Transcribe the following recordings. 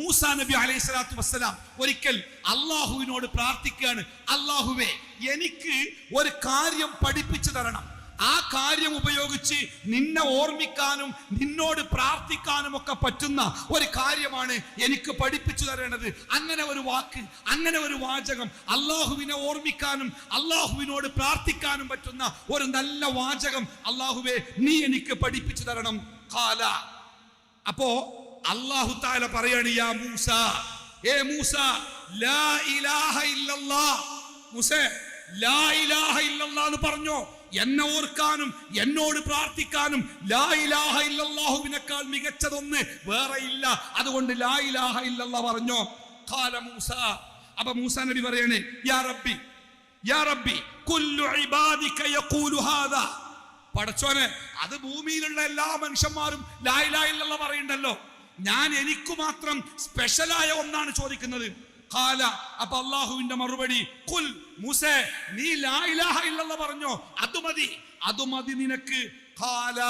മൂസാ നബി അലൈഹി സ്വലാത്തു വസ്സലാം ഒരിക്കൽ അള്ളാഹുവിനോട് പ്രാർത്ഥിക്കുകയാണ് അള്ളാഹുവേ എനിക്ക് ഒരു കാര്യം പഠിപ്പിച്ചു തരണം. ആ കാര്യം ഉപയോഗിച്ച് നിന്നെ ഓർമ്മിക്കാനും നിന്നോട് പ്രാർത്ഥിക്കാനും ഒക്കെ പറ്റുന്ന ഒരു കാര്യമാണ് എനിക്ക് പഠിപ്പിച്ചു തരേണ്ടത്. അങ്ങനെ ഒരു വാക്ക് അങ്ങനെ ഒരു വാചകം അള്ളാഹുവിനെ ഓർമ്മിക്കാനും അള്ളാഹുവിനോട് പ്രാർത്ഥിക്കാനും പറ്റുന്ന ഒരു നല്ല വാചകം അള്ളാഹുവെ നീ എനിക്ക് പഠിപ്പിച്ചു തരണം. കാല അപ്പോ അള്ളാഹു താല പറയാണ് യാ മൂസ ഏ മൂസ ലാ ഇലാഹ ഇല്ലല്ലാ. മൂസേ ലാ ഇലാഹ ഇല്ലല്ലാ എന്ന് പറഞ്ഞോ? എന്നെ ഓർക്കാനും എന്നോട് പ്രാർത്ഥിക്കാനും ലാ ഇലാഹ ഇല്ലല്ലാഹുവിനേക്കാൾ മികച്ചതൊന്ന് വേറെ ഇല്ല. അതുകൊണ്ട് ലാ ഇലാഹ ഇല്ലല്ലാ പറഞ്ഞോ? ഖാല മൂസ അപ്പൊ മൂസ നബി പറയണേ യാ റബ്ബി യാ റബ്ബി കുല്ലു ഇബാദിക യഖൂലു ഹാദാ. പടച്ചോനെ അത് ഭൂമിയിലുള്ള എല്ലാ മനുഷ്യന്മാരും ലായിലായില്ലല്ലോ പറയണ്ടല്ലോ. ഞാൻ എനിക്ക് മാത്രം സ്പെഷ്യലായ ഒന്നാണ് ചോദിക്കുന്നത്. ഖാല അപ്പൊ അള്ളാഹുവിന്റെ മറുപടി കുൽ മൂസേ നീ ലായിലാഹ ഇല്ലെന്ന് പറഞ്ഞോ. അത് മതി അത് മതി നിനക്ക്. ഖാല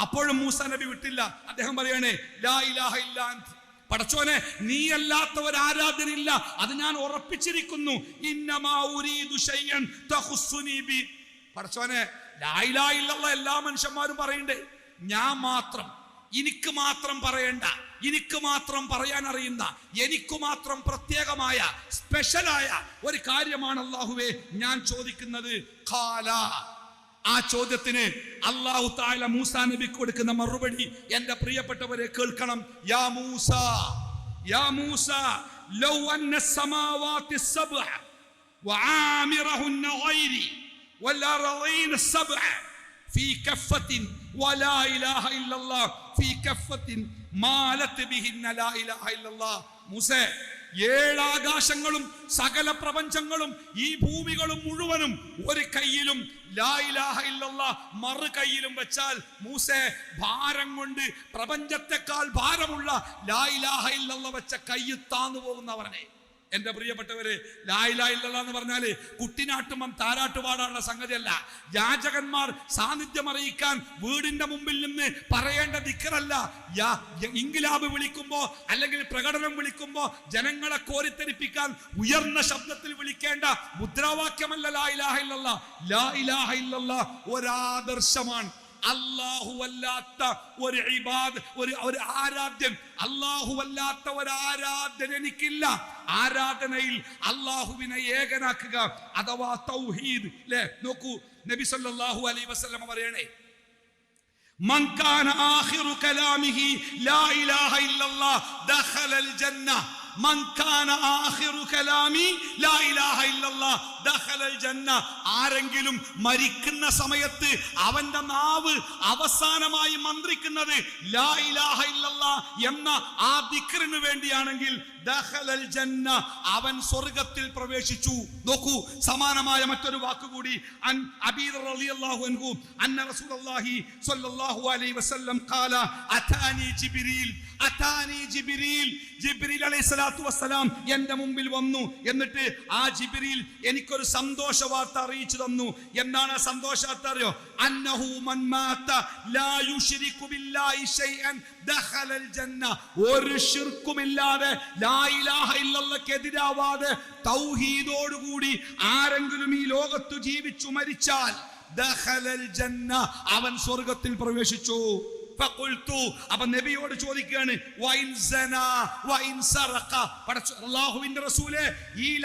അപ്പോഴും മൂസ നബി വിട്ടില്ല. അദ്ദേഹം പറയണേ ലാ ഇലാഹ ഇല്ലാ അന്ത്. പടച്ചോനെ നീ അല്ലാത്ത ഒരു ആരാധനയില്ല. അത് ഞാൻ ഉറപ്പിച്ചിരിക്കുന്നു. പടച്ചോനെ ലായിലായില്ല എല്ലാ മനുഷ്യന്മാരും പറയണ്ടേ. ഞാൻ മാത്രം എനിക്ക് മാത്രം പറയണ്ട. എനിക്ക് മാത്രം പറയാൻ അറിയുന്ന എനിക്ക് മാത്രം പ്രത്യേകമായ സ്പെഷ്യലായ ഒരു കാര്യമാണ് അള്ളാഹുവെ ഞാൻ ചോദിക്കുന്നത് ഖാല ആ ചോദ്യത്തിന് അള്ളാഹു താല മൂസ നബിക്ക് കൊടുക്കുന്ന മറുപടി എന്റെ പ്രിയപ്പെട്ടവരെ കേൾക്കണം യാ മൂസ യാ മൂസ ലൗ അന്ന സമാവാതി സബ്അ وعامرهن غيري والأرضين السبع في كفة ولا إله إلا الله في كفة മൂസേ ഏഴാകാശങ്ങളും സകല പ്രപഞ്ചങ്ങളും ഈ ഭൂമികളും മുഴുവനും ഒരു കയ്യിലും മറു കയ്യിലും വെച്ചാൽ മൂസെ ഭാരം കൊണ്ട് പ്രപഞ്ചത്തെക്കാൾ ഭാരമുള്ള ലായിലാഹ ഇല്ലല്ല വെച്ച കയ്യത്താന്നു പോകുന്നവനെ. എന്റെ പ്രിയപ്പെട്ടവര് ലായില ഇല്ലല്ല എന്ന് പറഞ്ഞാൽ കുട്ടിനാട്ടുമം താരാട്ടുപാടാനുള്ള സംഗതിയല്ല. യാചകന്മാർ സാന്നിധ്യം അറിയിക്കാൻ വീടിന്റെ മുമ്പിൽ നിന്ന് പറയേണ്ട ദിക്കറല്ല. ഇംഗ്ലാബ് വിളിക്കുമ്പോ അല്ലെങ്കിൽ പ്രകടനം വിളിക്കുമ്പോ ജനങ്ങളെ കോരിത്തെരിപ്പിക്കാൻ ഉയർന്ന ശബ്ദത്തിൽ വിളിക്കേണ്ട മുദ്രാവാക്യമല്ല ലാ ഇലാഹ ഇല്ലല്ല ലാ ഇലാഹ ഇല്ലല്ല ഒരാദർശമാണ്. അല്ലാഹു അല്ലാത്ത ഒരു ഇബാദ് ഒരു ഒരു ആരാധ്യൻ. അല്ലാഹു അല്ലാത്ത ഒരു ആരാധ്യൻ എനിക്കില്ല. ആരാധനയിൽ അള്ളാഹുവിനെ ഏകനാക്കുക അഥവാ തൗഹീദ് ല്ലേ നോക്കൂ നബി സല്ലല്ലാഹു അലൈഹി വസല്ലം പറയണേ من كان آخر كلامه لا إله إلا الله دخل الجنة ആരെങ്കിലും മരിക്കുന്ന സമയത്ത് അവന്റെ നാവ് അവസാനമായി മന്ത്രിക്കുന്നത് ലാ ഇലാഹ ഇല്ലല്ല എന്ന ആ ദിക്റിന് വേണ്ടിയാണെങ്കിൽ അവൻ സ്വർഗത്തിൽ പ്രവേശിച്ചു. നോക്കൂ സമാനമായ മറ്റൊരു വാക്കുകൂടി. അലൈഹി വസല്ലം ഖാല അതാനി ജിബ്രീൽ അതാനി ജിബ്രീൽ ജിബ്രീൽ അലൈഹിസ്സലാം സ്വലാത്തു വസ്സലാം എന്റെ മുമ്പിൽ വന്നു. എന്നിട്ട് ആ ജിബിരിയിൽ എനിക്കൊരു സന്തോഷ വാർത്ത അറിയിച്ചു തന്നു. എന്താണ് ആ സന്തോഷ വാർത്ത അറിയോ? അന്നഹു ലാ യുശ്രികു ബില്ലാഹി ഷൈഅൻ ദഖലൽ ജന്ന. ലാ ഇലാഹ ആരെങ്കിലും ഈ ലോകത്തു ജീവിച്ചു മരിച്ചാൽ ദഖലൽ ജന്ന അവൻ സ്വർഗത്തിൽ പ്രവേശിച്ചു. അപ്പൊ നബിയോട് ചോദിക്കുകയാണ് അള്ളാഹുവിന്റെ റസൂലെ ഈ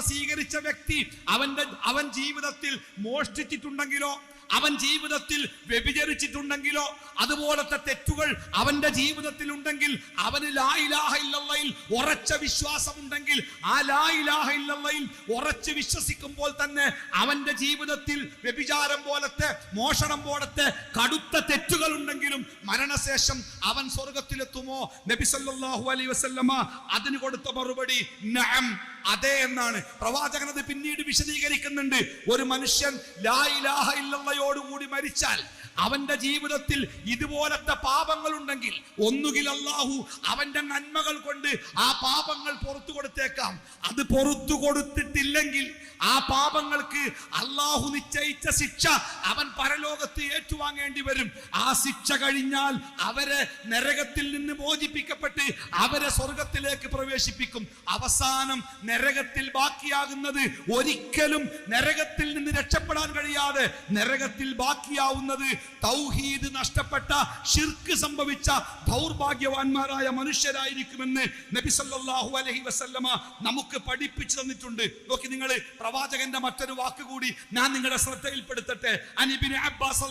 സ്വീകരിച്ച വ്യക്തി അവന്റെ അവൻ ജീവിതത്തിൽ മോഷ്ടിച്ചിട്ടുണ്ടെങ്കിലോ? അവൻ ജീവിതത്തിൽ വ്യഭിചരിച്ചിട്ടുണ്ടെങ്കിലോ അതുപോലത്തെ തെറ്റുകൾ അവന്റെ ജീവിതത്തിൽ ഉണ്ടെങ്കിൽ അവന് ലാ ഇലാഹ ഇല്ലല്ലയിൽ ഉറച്ച വിശ്വാസമുണ്ടെങ്കിൽ ആ ലാ ഇലാഹ ഇല്ലല്ലയിൽ ഉറച്ച് വിശ്വസിക്കുമ്പോൾ തന്നെ അവന്റെ ജീവിതത്തിൽ വ്യഭിചാരം പോലത്തെ മോഷണം പോലത്തെ കടുത്ത തെറ്റുകൾ ഉണ്ടെങ്കിലും മരണശേഷം അവൻ സ്വർഗത്തിലെത്തുമോ നബിസല്ലാഹു അലൈ വസല്ലമ അതിന് കൊടുത്ത മറുപടി നഅം. അതെ എന്നാണ്. പ്രവാചകൻ അത് പിന്നീട് വിശദീകരിക്കുന്നുണ്ട്. ഒരു മനുഷ്യൻ ലാ ഇലാഹ ഇല്ലല്ലയോടുകൂടി മരിച്ചാൽ അവന്റെ ജീവിതത്തിൽ ഇതുപോലത്തെ പാപങ്ങൾ ഉണ്ടെങ്കിൽ ഒന്നുകിൽ അള്ളാഹു അവന്റെ നന്മകൾ കൊണ്ട് ആ പാപങ്ങൾ പുറത്തു കൊടുത്തേക്കാം. അത് പുറത്തു കൊടുത്തിട്ടില്ലെങ്കിൽ ആ പാപങ്ങൾക്ക് അള്ളാഹു നിശ്ചയിച്ച ശിക്ഷ അവൻ പരലോകത്ത് ഏറ്റുവാങ്ങേണ്ടി വരും. ആ ശിക്ഷ കഴിഞ്ഞാൽ അവരെ നരകത്തിൽ നിന്ന് മോചിപ്പിക്കപ്പെട്ട് അവരെ സ്വർഗത്തിലേക്ക് പ്രവേശിപ്പിക്കും. അവസാനം നരകത്തിൽ ബാക്കിയാകുന്നത് ഒരിക്കലും നരകത്തിൽ നിന്ന് രക്ഷപ്പെടാൻ കഴിയാതെ നരകത്തിൽ ബാക്കിയാവുന്നത് തൗഹീദ് നഷ്ടപ്പെട്ട ഷിർക്ക് സംഭവിച്ച ദൗർഭാഗ്യവാന്മാരായ മനുഷ്യരായിരിക്കുമെന്ന് നബി സല്ലല്ലാഹു അലൈഹി വസല്ലമ നമുക്ക് പഠിപ്പിച്ചു തന്നിട്ടുണ്ട്. നോക്കി നിങ്ങൾ പ്രവാചകന്റെ മറ്റൊരു വാക്ക് കൂടി ഞാൻ നിങ്ങളുടെ ശ്രദ്ധയിൽപ്പെടുത്തട്ടെ. അനിബിന് അബ്ബാസ്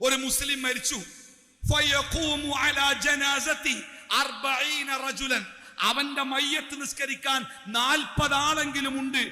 ഒരു മുസ്ലിം മരിച്ചു. فيقوم على جنازته أربعين رجلا. അവന്റെ മയ്യത്ത് നിസ്കരിക്കാൻ നാൽപ്പത് ആളെങ്കിലും ഉണ്ട്.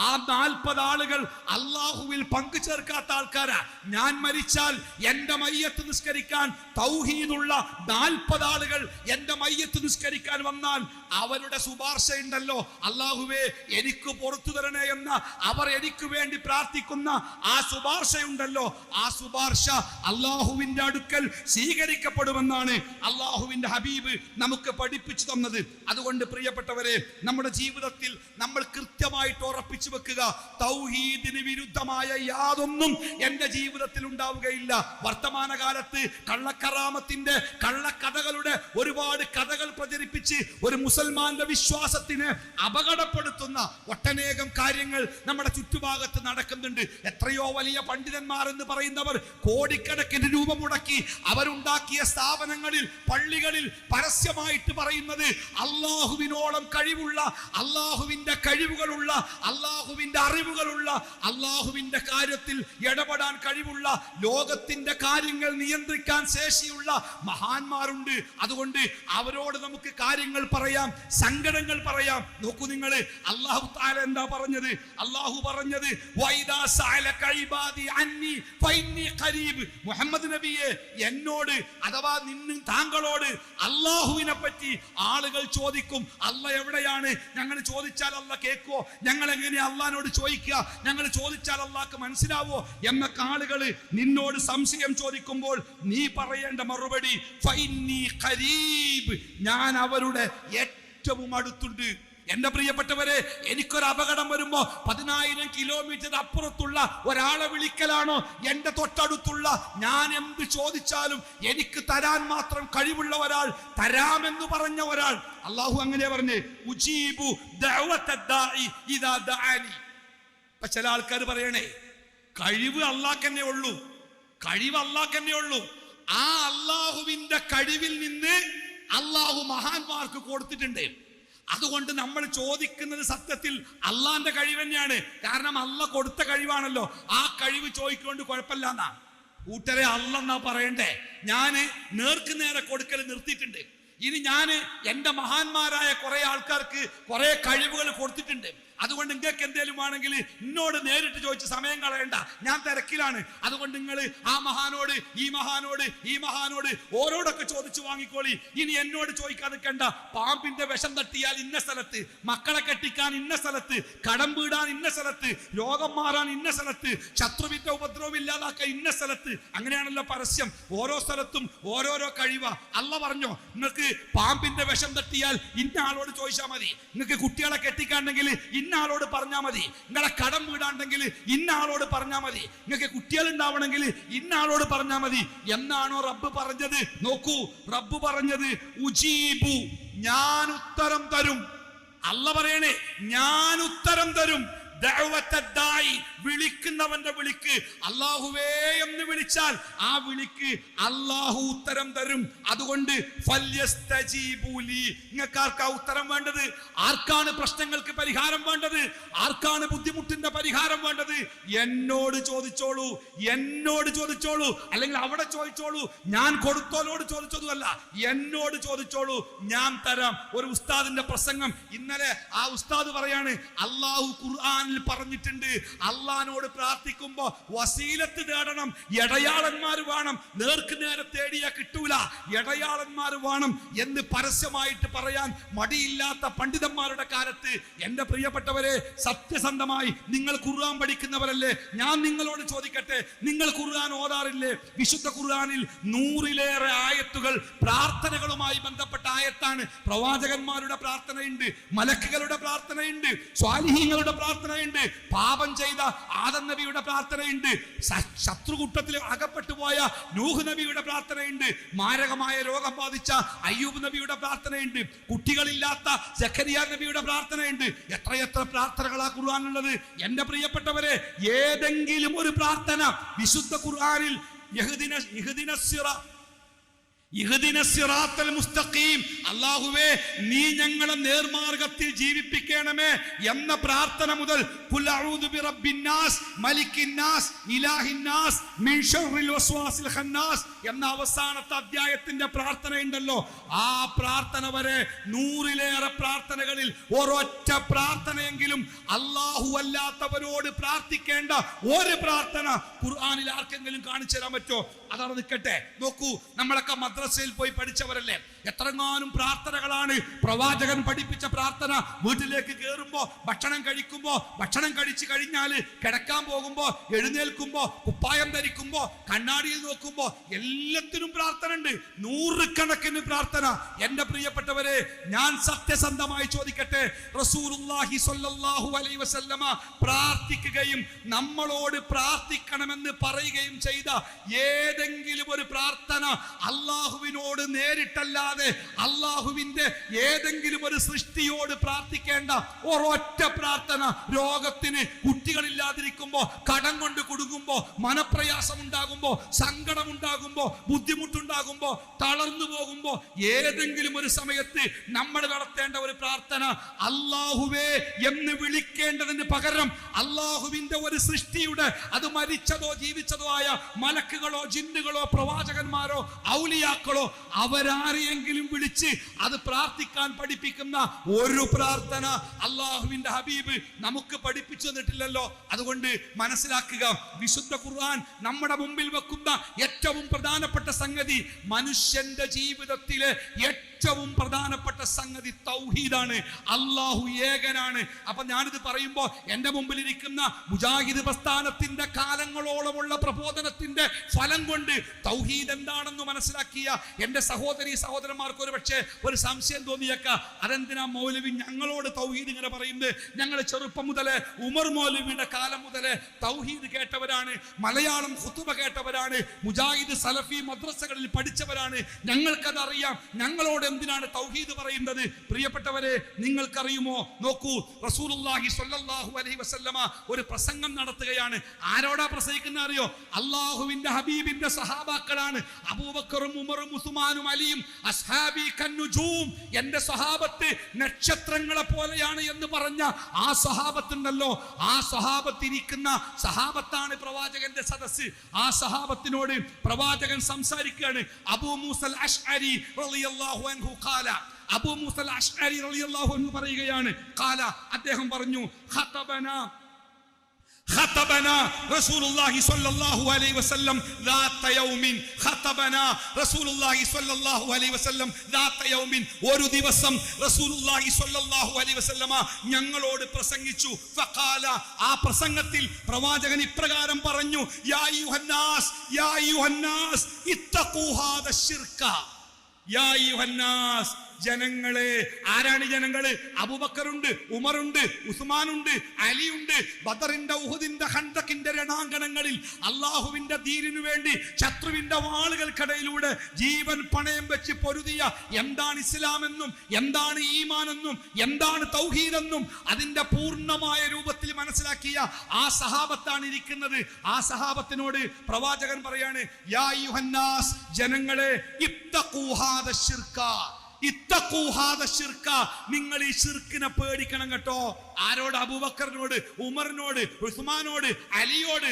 ആ നാൽപ്പത് ആളുകൾ അള്ളാഹുവിൽ പങ്കു ചേർക്കാത്ത ആൾക്കാരാ. ഞാൻ മരിച്ചാൽ എന്റെ മയ്യത്ത് നിസ്കരിക്കാൻ തൗഹീദുള്ള നാൽപ്പത് ആളുകൾ എന്റെ മയ്യത്ത് നിസ്കരിക്കാൻ വന്നാൽ അവരുടെ ശുപാർശയുണ്ടല്ലോ അള്ളാഹുവേ എനിക്ക് പുറത്തു തരണേ എന്ന അവർ എനിക്ക് വേണ്ടി പ്രാർത്ഥിക്കുന്ന ആ ശുപാർശയുണ്ടല്ലോ ആ ശുപാർശ അള്ളാഹുവിന്റെ അടുക്കൽ സ്വീകരിക്കപ്പെടുമെന്നാണ് അള്ളാഹുവിന്റെ ഹബീബ് നമുക്ക് പഠിപ്പിച്ചു തന്നത്. അതുകൊണ്ട് പ്രിയപ്പെട്ടവരെ നമ്മുടെ ജീവിതത്തിൽ നമ്മൾ കൃത്യമായിട്ട് ഉറപ്പിച്ചു വെക്കുക. തൗഹീദിന് വിരുദ്ധമായ യാതൊന്നും എന്റെ ജീവിതത്തിൽ ഉണ്ടാവുകയില്ല. വർത്തമാനകാലത്ത് കള്ളക്കറാമത്തിന്റെ കള്ളക്കഥകളുടെ ഒരുപാട് കഥകൾ പ്രചരിപ്പിച്ച് ഒരു മുസൽമാന്റെ വിശ്വാസത്തിന് അപകടപ്പെടുത്തുന്ന ഒട്ടനേകം കാര്യങ്ങൾ നമ്മുടെ ചുറ്റുഭാഗത്ത് നടക്കുന്നുണ്ട്. എത്രയോ വലിയ പണ്ഡിതന്മാർ എന്ന് പറയുന്നവർ കോടിക്കണക്കിന് രൂപ മുടക്കി അവരുണ്ടാക്കിയ സ്ഥാപനങ്ങളിൽ പള്ളികളിൽ പരസ്യമായിട്ട് പറയുന്നത് അള്ളാഹുവിനോളം കഴിവുള്ള അള്ളാഹുവിന്റെ കഴിവുകളുള്ള അള്ളാഹുവിന്റെ അറിവുകളുള്ള അള്ളാഹുവിന്റെ കാര്യത്തിൽ ഇടപെടാൻ കഴിവുള്ള ലോകത്തിന്റെ കാര്യങ്ങൾ നിയന്ത്രിക്കാൻ ശേഷിയുള്ള മഹാന്മാരുണ്ട്. അതുകൊണ്ട് അവരോട് നമുക്ക് കാര്യങ്ങൾ പറയാം സങ്കടങ്ങൾ പറയാം. നോക്കൂ നിങ്ങൾ അള്ളാഹു താല എന്താ പറഞ്ഞത്? അള്ളാഹു പറഞ്ഞത് മുഹമ്മദ് നബിയെ എന്നോട് അഥവാ നിന്നും താങ്കളോട് അള്ളാഹുവിനെ പറ്റി ആളുകൾ ചോദിക്കും അല്ല എവിടെയാണ്? ഞങ്ങൾ ചോദിച്ചാൽ അല്ല കേൾക്കുവോ ഞങ്ങൾ എങ്ങനെ അള്ളഹാനോട് ചോദിക്കുക? ഞങ്ങൾ ചോദിച്ചാൽ അള്ളാഹ്ക്ക് മനസ്സിലാവോ? എന്നൊക്കെ ആളുകൾ നിന്നോട് സംശയം ചോദിക്കുമ്പോൾ നീ പറയേണ്ട മറുപടി ഞാൻ അവരുടെ ഏറ്റവും അടുത്തുണ്ട്. എന്റെ പ്രിയപ്പെട്ടവരെ എനിക്കൊരു അപകടം വരുമ്പോ പതിനായിരം കിലോമീറ്റർ അപ്പുറത്തുള്ള ഒരാളെ വിളിക്കലാണോ? എന്റെ തൊട്ടടുത്തുള്ള ഞാൻ എന്ത് ചോദിച്ചാലും എനിക്ക് തരാൻ മാത്രം കഴിവുള്ള ഒരാൾ തരാമെന്ന് പറഞ്ഞ ഒരാൾ. അള്ളാഹു അങ്ങനെ പറഞ്ഞു ഉജീബു ചില ആൾക്കാർ പറയണേ കഴിവ് അള്ളാഹ്ക്കന്നെ ഉള്ളൂ കഴിവ് അള്ളാഹ്ക്കന്നെ ഉള്ളൂ. ആ അള്ളാഹുവിന്റെ കഴിവിൽ നിന്ന് അള്ളാഹു മഹാന്മാർക്ക് കൊടുത്തിട്ടുണ്ട്. അതുകൊണ്ട് നമ്മൾ ചോദിക്കുന്നത് സത്യത്തിൽ അള്ളാന്റെ കഴിവ് തന്നെയാണ്. കാരണം അള്ള കൊടുത്ത കഴിവാണല്ലോ. ആ കഴിവ് ചോദിക്കൊണ്ട് കുഴപ്പമില്ല എന്നാ. കൂട്ടരെ അല്ലെന്നാ പറയണ്ടേ? ഞാൻ നേർക്ക് നേരെ കൊടുക്കൽ നിർത്തിയിട്ടുണ്ട്. ഇനി ഞാൻ എന്റെ മഹാന്മാരായ കുറെ ആൾക്കാർക്ക് കുറെ കഴിവുകൾ കൊടുത്തിട്ടുണ്ട്. അതുകൊണ്ട് നിങ്ങൾക്ക് എന്തെങ്കിലും ആണെങ്കിൽ എന്നോട് നേരിട്ട് ചോദിച്ച് സമയം കളയണ്ട. ഞാൻ തിരക്കിലാണ്. അതുകൊണ്ട് നിങ്ങൾ ആ മഹാനോട് ഈ മഹാനോട് ഈ മഹാനോട് ഓരോടൊക്കെ ചോദിച്ചു വാങ്ങിക്കോളി. ഇനി എന്നോട് ചോദിക്കാതെ നിൽക്കണ്ട. പാമ്പിന്റെ വിഷം തട്ടിയാൽ ഇന്ന സ്ഥലത്ത് മക്കളെ കെട്ടിക്കാൻ ഇന്ന സ്ഥലത്ത് കടം വീടാൻ ഇന്ന സ്ഥലത്ത് രോഗം മാറാൻ ഇന്ന സ്ഥലത്ത് ശത്രുവിന്റെ ഉപദ്രവം ഇല്ലാതാക്കാൻ ഇന്ന സ്ഥലത്ത്. അങ്ങനെയാണല്ലോ പരസ്യം. ഓരോ സ്ഥലത്തും ഓരോരോ കഴിവ. അല്ല പറഞ്ഞോ നിങ്ങൾക്ക് പാമ്പിന്റെ വിഷം തട്ടിയാൽ ഇന്ന ആളോട് ചോദിച്ചാൽ മതി. നിങ്ങൾക്ക് കുട്ടികളെ കെട്ടിക്കാണ്ടെങ്കിൽ ഇന്ന ആളോട് പറഞ്ഞാൽ മതി. നിങ്ങളെ കടം വീടാണ്ടെങ്കിൽ ഇന്ന ആളോട് പറഞ്ഞാൽ മതി. നിങ്ങൾക്ക് കുട്ടികൾ ഉണ്ടാവണമെങ്കിൽ ഇന്ന ആളോട് പറഞ്ഞാൽ മതി. എന്നാണോ റബ്ബ് പറഞ്ഞത്? നോക്കൂ റബ്ബ് പറഞ്ഞത് ഉജീബു ഞാൻ ഉത്തരം തരും. അല്ല പറയണേ ഞാൻ ഉത്തരം തരും. വിളിക്കുന്നവന്റെ വിളിക്ക്. അള്ളാഹുവേ എന്ന് വിളിച്ചാൽ ആ വിളിക്ക് അള്ളാഹു ഉത്തരം തരും. അതുകൊണ്ട്. നിങ്ങൾക്ക് ആർക്കാ ഉത്തരം വേണ്ടത്? ആർക്കാണ് പ്രശ്നങ്ങൾക്ക് പരിഹാരം വേണ്ടത്? ആർക്കാണ് ബുദ്ധിമുട്ടിന്റെ പരിഹാരം വേണ്ടത്? എന്നോട് ചോദിച്ചോളൂ. എന്നോട് ചോദിച്ചോളൂ. അല്ലെങ്കിൽ അവിടെ ചോദിച്ചോളൂ. ഞാൻ കൊടുത്തോലോട് ചോദിച്ചതുമല്ല. എന്നോട് ചോദിച്ചോളൂ. ഞാൻ തരാം. ഒരു ഉസ്താദിന്റെ പ്രസംഗം. ഇന്നലെ ആ ഉസ്താദ് പറയാണ് അള്ളാഹു ഖുർആാനിൽ പറഞ്ഞിട്ടുണ്ട്. അല്ല അള്ളഹാനോട് പ്രാർത്ഥിക്കുമ്പോ വസീലത്ത് തേടണം ഇടയാളന്മാർ വേണം. നേർക്ക് നേരെ തേടിയാ കിട്ടൂല. ഇടയാളന്മാർ വേണം എന്ന് പരസ്യമായിട്ട് പറയാൻ മടിയില്ലാത്ത പണ്ഡിതന്മാരുടെ കാലത്ത് എന്റെ പ്രിയപ്പെട്ടവരെ സത്യസന്ധമായി നിങ്ങൾ ഖുർആൻ പഠിക്കുന്നവരല്ലേ? ഞാൻ നിങ്ങളോട് ചോദിക്കട്ടെ നിങ്ങൾ ഖുർആൻ ഓതാറില്ലേ? വിശുദ്ധ ഖുർആനിൽ നൂറിലേറെ ആയത്തുകൾ പ്രാർത്ഥനകളുമായി ബന്ധപ്പെട്ട ആയത്താണ്. പ്രവാചകന്മാരുടെ പ്രാർത്ഥനയുണ്ട് മലക്കുകളുടെ പ്രാർത്ഥനയുണ്ട് സ്വാലിഹീങ്ങളുടെ പ്രാർത്ഥനയുണ്ട്. പാപം ചെയ്ത ആദം നബിയുടെ പ്രാർത്ഥനയുണ്ട്. ശത്രുകൂട്ടത്തിൽ അകപ്പെട്ടു പോയ നൂഹ് നബിയുടെ പ്രാർത്ഥനയുണ്ട്. മാരകമായ രോഗം ബാധിച്ച അയ്യൂബ് നബിയുടെ പ്രാർത്ഥനയുണ്ട്. കുട്ടികളില്ലാത്ത സഖരിയ നബിയുടെ പ്രാർത്ഥനയുണ്ട്. എത്രയെത്ര പ്രാർത്ഥനകളാ ഖുർആാനുള്ളത്? എന്റെ പ്രിയപ്പെട്ടവരെ ഏതെങ്കിലും ഒരു പ്രാർത്ഥന വിശുദ്ധ ഖുർആാനിൽ യഹുദിന യഹുദിന സിറ അല്ലാഹുവേ നീ ഞങ്ങളെ നേർമാർഗത്തിൽ ജീവിപ്പിക്കണമേ എന്ന പ്രാർത്ഥന മുതൽ എന്ന അവസാനത്തെ അധ്യായത്തിന്റെ പ്രാർത്ഥന ഉണ്ടല്ലോ ആ പ്രാർത്ഥന വരെ നൂറിലേറെ പ്രാർത്ഥനകളിൽ ഒരൊറ്റ പ്രാർത്ഥനയെങ്കിലും അള്ളാഹു അല്ലാത്തവരോട് പ്രാർത്ഥിക്കേണ്ട ഒരു പ്രാർത്ഥന ഖുർആാനിൽ ആർക്കെങ്കിലും കാണിച്ചു തരാൻ പറ്റോ അതാണ് നിൽക്കട്ടെ നോക്കൂ നമ്മളൊക്കെ മദ്രസയിൽ പോയി പഠിച്ചവരല്ലേ? എത്രങ്ങാനും പ്രാർത്ഥനകളാണ്. പ്രവാചകൻ പഠിപ്പിച്ച പ്രാർത്ഥന വീട്ടിലേക്ക് കയറുമ്പോ ഭക്ഷണം കഴിക്കുമ്പോ ഭക്ഷണം കഴിച്ചു കഴിഞ്ഞാൽ കിടക്കാൻ പോകുമ്പോ എഴുന്നേൽക്കുമ്പോ കുപ്പായം ധരിക്കുമ്പോ കണ്ണാടിയിൽ നോക്കുമ്പോ എല്ലാത്തിനും പ്രാർത്ഥന ഉണ്ട് നൂറുകണക്കിന് പ്രാർത്ഥന. എന്റെ പ്രിയപ്പെട്ടവരെ ഞാൻ സത്യസന്ധമായി ചോദിക്കട്ടെ. റസൂലുള്ളാഹി സ്വല്ലല്ലാഹു അലൈഹി വസല്ലമ പ്രാർത്ഥിക്കുകയും നമ്മളോട് പ്രാർത്ഥിക്കണമെന്ന് പറയുകയും ചെയ്ത ഏതെങ്കിലും ഒരു പ്രാർത്ഥന അള്ളാഹുവിനോട് നേരിട്ടല്ലാതെ അള്ളാഹുവിന്റെ ഏതെങ്കിലും ഒരു സൃഷ്ടിയോട് പ്രാർത്ഥിക്കേണ്ട ഒരൊറ്റ പ്രാർത്ഥന രോഗത്തിന് കുട്ടികളില്ലാതിരിക്കുമ്പോ കടം കൊണ്ട് കുടുങ്ങുമ്പോ മനപ്രയാസം ഉണ്ടാകുമ്പോ സങ്കടം ഉണ്ടാകുമ്പോ ബുദ്ധിമുട്ടുണ്ടാകുമ്പോ തളർന്നു പോകുമ്പോ ഏതെങ്കിലും ഒരു സമയത്ത് നമ്മൾ നടത്തേണ്ട ഒരു പ്രാർത്ഥന അള്ളാഹുവേ എന്ന് വിളിക്കേണ്ടതിന് പകരം അള്ളാഹുവിന്റെ ഒരു സൃഷ്ടിയുടെ അത് മരിച്ചതോ ജീവിച്ചതോ ആയ മലക്കുകളോ ജിന്നുകളോ പ്രവാചകന്മാരോ ഔലിയാക്കളോ അവരാരെയെങ്കിലും വിളിച്ച് അത് പ്രാർത്ഥിക്കാൻ പഠിപ്പിക്കുന്ന ഒരു പ്രാർത്ഥന അള്ളാഹുവിന്റെ ഹബീബ് നമുക്ക് പഠിപ്പിച്ചു തന്നിട്ടില്ലല്ലോ. അതുകൊണ്ട് മനസ്സിലാക്കുക വിശുദ്ധ ഖുർആൻ നമ്മുടെ മുമ്പിൽ വെക്കുന്ന ഏറ്റവും പ്രധാനപ്പെട്ട സംഗതി മനുഷ്യന്റെ ജീവിതത്തിലെ പ്രധാനപ്പെട്ട സംഗതി തൗഹീദാണ്. അള്ളാഹു ഏകനാണ്. അപ്പൊ ഞാനിത് പറയുമ്പോൾ എന്റെ മുമ്പിൽ ഇരിക്കുന്ന മുജാഹിദ് പ്രസ്ഥാനത്തിന്റെ കാലങ്ങളോളമുള്ള പ്രബോധനത്തിന്റെ ഫലം കൊണ്ട് തൗഹീദ് എന്താണെന്ന് മനസ്സിലാക്കിയ എന്റെ സഹോദരി സഹോദരന്മാർക്ക് ഒരു പക്ഷേ ഒരു സംശയം തോന്നിയേക്ക. അതെന്തിനാ മൗലവി ഞങ്ങളോട് തൗഹീദ് ഇങ്ങനെ പറയുന്നത്? ഞങ്ങൾ ചെറുപ്പം മുതലേ ഉമർ മൗലവിയുടെ കാലം മുതലേ തൗഹീദ് കേട്ടവരാണ് മലയാളം ഹുത്തുബ കേട്ടവരാണ് മുജാഹിദ് സലഫി മദ്രസകളിൽ പഠിച്ചവരാണ്. ഞങ്ങൾക്കത് അറിയാം ഞങ്ങളോട് എന്തിനാണ് തൗഹീദ് പറയുന്നത്? പ്രിയപ്പെട്ടവരെ നിങ്ങൾക്കറിയുമോ? നോക്കൂ റസൂലുള്ളാഹി സ്വല്ലല്ലാഹു അലൈഹി വസല്ലമ ഒരു പ്രസംഗം നടത്തുകയാണ്. ആരോടാ പ്രസംഗിക്കുന്ന അറിയോ? അള്ളാഹുവിന്റെ ഹബീബിന്റെ സഹാബാക്കളാണ്. അബൂബക്കറും ഉമറും ഉസ്മാനും അലിയും അസ്ഹാബി കന്നുജൂം എന്റെ സഹാബത്ത് നക്ഷത്രങ്ങളെ പോലെയാണ് എന്ന് പറഞ്ഞ ആ സഹാബത്തുണ്ടല്ലോ. ആ സഹാബത്തിരിക്കുന്ന സഹാബത്താണ് പ്രവാചകന്റെ സദസ്സ്. ആ സഹാബത്തിനോട് പ്രവാചകൻ സംസാരിക്കുകയാണ്. അബൂ മൂസൽ അഷ്അരി റളിയല്ലാഹു അൻഹു അൻഹു ഖാല. അബൂ മൂസ അഷ്അരി റളിയല്ലാഹു അൻഹു പറയുകയാണ്. ഖാല അദ്ദേഹം പറഞ്ഞു ഖതബന ഖതബന റസൂലുള്ളാഹി സ്വല്ലല്ലാഹു അലൈഹി വസല്ലം ദാത യൗമിൻ. ഖതബന റസൂലുള്ളാഹി സ്വല്ലല്ലാഹു അലൈഹി വസല്ലം ദാത യൗമിൻ. ഒരു ദിവസം റസൂലുള്ളാഹി സ്വല്ലല്ലാഹു അലൈഹി വസല്ലമ ഞങ്ങളോട് പ്രസംഗിച്ചു. ഫഖാല ആ പ്രസംഗത്തിൽ പ്രവാചകൻ ഇപ്രകാരം പറഞ്ഞു യാ അയ്യുഹന്നാസ് യാ അയ്യുഹന്നാസ് ഇത്തഖൂ ഹാദ ശിർക യാ അയ്യുഹന്നാസ് ജനങ്ങളെ ആരാണ് ജനങ്ങൾ? അബുബക്കറുണ്ട് ഉമറുണ്ട് ഉസ്മാനുണ്ട് അലിയുണ്ട് ബദറിന്റെ ഉഹുദിന്റെ ഹണ്ടക്കിന്റെ രണാങ്കണങ്ങളിൽ അള്ളാഹുവിന്റെ ധീരിനു വേണ്ടി ശത്രുവിന്റെ വാളുകൾക്കിടയിലൂടെ ജീവൻ പണയം വെച്ച് പൊരുതിയ എന്താണ് ഇസ്ലാമെന്നും എന്താണ് ഈമാനെന്നും എന്താണ് തൗഹീദെന്നും അതിന്റെ പൂർണമായ രൂപത്തിൽ മനസ്സിലാക്കിയ ആ സഹാബത്താണ് ഇരിക്കുന്നത്. ആ സഹാബത്തിനോട് പ്രവാചകൻ പറയാണ് യാ ജനങ്ങളെ ഇപ്തൂഹാദ ശിർക്കാർ നിങ്ങൾ ഈ ഷിർക്കിനെ പേടിക്കണം കേട്ടോ. ആരോട്? അബൂബക്കറിനോട് ഉമറിനോട് ഉസ്മാനോട് അലിയോട്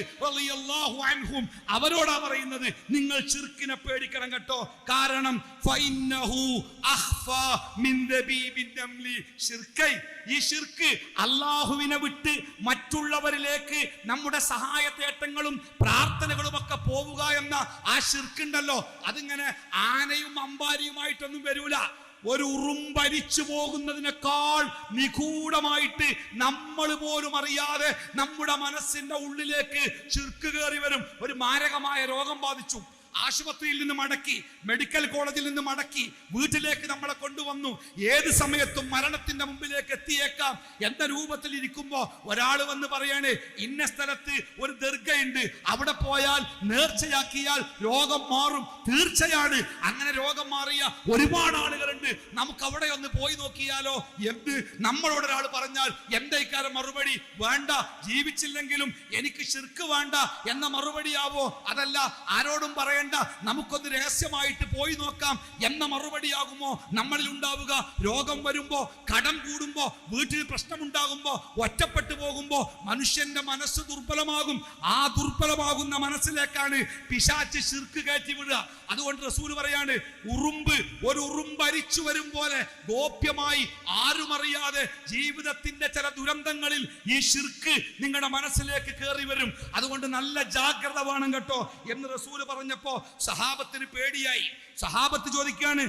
അൻഹും അവരോടാ പറയുന്നത് നിങ്ങൾ ഷിർക്കിനെ പേടിക്കണം കേട്ടോ. കാരണം ഈ അള്ളാഹുവിനെ വിട്ട് മറ്റുള്ളവരിലേക്ക് നമ്മുടെ സഹായത്തേട്ടങ്ങളും പ്രാർത്ഥനകളും ഒക്കെ പോവുക എന്ന ആ ഷിർക്കുണ്ടല്ലോ അതിങ്ങനെ ആനയും അമ്പാരിയുമായിട്ടൊന്നും വരൂല. ഒരു ഉറുമ്പരിച്ചു പോകുന്നതിനേക്കാൾ നിഗൂഢമായിട്ട് നമ്മൾ പോലും അറിയാതെ നമ്മുടെ മനസ്സിന്റെ ഉള്ളിലേക്ക് ചിർക്ക് കയറി വരും. ഒരു മാരകമായ രോഗം ബാധിച്ചു. ആശുപത്രിയിൽ നിന്ന് മടക്കി മെഡിക്കൽ കോളേജിൽ നിന്ന് മടക്കി വീട്ടിലേക്ക് നമ്മളെ കൊണ്ടുവന്നു. ഏത് സമയത്തും മരണത്തിന്റെ മുമ്പിലേക്ക് എത്തിയേക്കാം എന്ന രൂപത്തിൽ ഇരിക്കുമ്പോ ഒരാൾ വന്ന് പറയാണ് ഇന്ന സ്ഥലത്ത് ഒരു ദീർഘയുണ്ട്. അവിടെ പോയാൽ നേർച്ചയാക്കിയാൽ രോഗം മാറും. തീർച്ചയാണ്. അങ്ങനെ രോഗം മാറിയ ഒരുപാട് ആളുകളുണ്ട്. നമുക്ക് അവിടെ ഒന്ന് പോയി നോക്കിയാലോ? എന്ത്? നമ്മളോട് ഒരാൾ പറഞ്ഞാൽ എന്റെ ഇക്കാരം മറുപടി? വേണ്ട. ജീവിച്ചില്ലെങ്കിലും എനിക്ക് ശിർക്ക് വേണ്ട എന്ന മറുപടിയാവോ? അതല്ല ആരോടും പറയണ്ട. നമുക്കൊന്ന് രഹസ്യമായിട്ട് പോയി നോക്കാം. എന്ന മറുപടിയാകുമോ? നമ്മളിൽ ഉണ്ടാവുക. രോഗം വരുമ്പോ കടം കൂടുമ്പോ വീട്ടിൽ പ്രശ്നമുണ്ടാകുമ്പോ ഒറ്റപ്പെട്ടു പോകുമ്പോ മനുഷ്യന്റെ മനസ്സ് ദുർബലമാകും. ആ ദുർബലമാകുന്ന മനസ്സിലേക്കാണ് പിശാച്ച് ശിർക്ക് കയറ്റി വിടുക. അതുകൊണ്ട് റസൂൽ പറയാണ് ഉറുമ്പ് ഒരു ഉറുമ്പ് അരിച്ചു വരും പോലെ ഗോപ്യമായി ആരുമറിയാതെ ജീവിതത്തിന്റെ ചില ദുരന്തങ്ങളിൽ ഈ ശിർക്ക് നിങ്ങളുടെ മനസ്സിലേക്ക് കയറി വരും. അതുകൊണ്ട് നല്ല ജാഗ്രത വേണം കേട്ടോ. എന്ന് റസൂൽ പറഞ്ഞപ്പോ സഹാബത്തിന് പേടിയായി സഹാബത്ത് ചോദിക്കാണ്?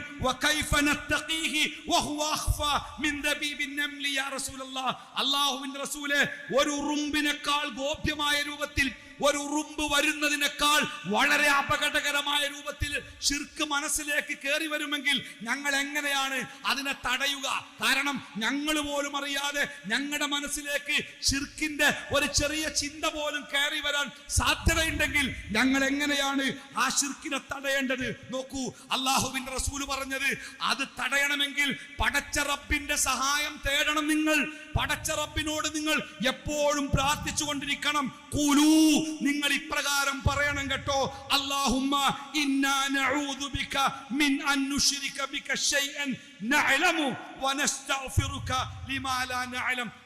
അല്ലാഹുവിന്റെ റസൂലേ ഒരു ഉറുമ്പിനേക്കാൾ ഗോപ്യമായ രൂപത്തിൽ ഒരു ഉറുമ്പ് വരുന്നതിനേക്കാൾ വളരെ അപകടകരമായ രൂപത്തിൽ ശിർക്ക് മനസ്സിലേക്ക് കയറി വരുമെങ്കിൽ ഞങ്ങൾ എങ്ങനെയാണ് അതിനെ തടയുക? കാരണം ഞങ്ങൾ പോലും അറിയാതെ ഞങ്ങളുടെ മനസ്സിലേക്ക് ശിർക്കിന്റെ ഒരു ചെറിയ ചിന്ത പോലും കയറി വരാൻ സാധ്യതയുണ്ടെങ്കിൽ ഞങ്ങൾ എങ്ങനെയാണ് ആ ശിർക്കിനെ തടയേണ്ടത്? നോക്കൂ അള്ളാഹുവിന്റെ റസൂൽ പറഞ്ഞത് അത് തടയണമെങ്കിൽ പടച്ച റബ്ബിന്റെ സഹായം തേടണം നിങ്ങൾ. പടച്ച റബ്ബിനോട് നിങ്ങൾ എപ്പോഴും പ്രാർത്ഥിച്ചു കൊണ്ടിരിക്കണം കൂലൂ നിങ്ങൾ ഇപ്രകാരം പറയണം കേട്ടോ. ലാ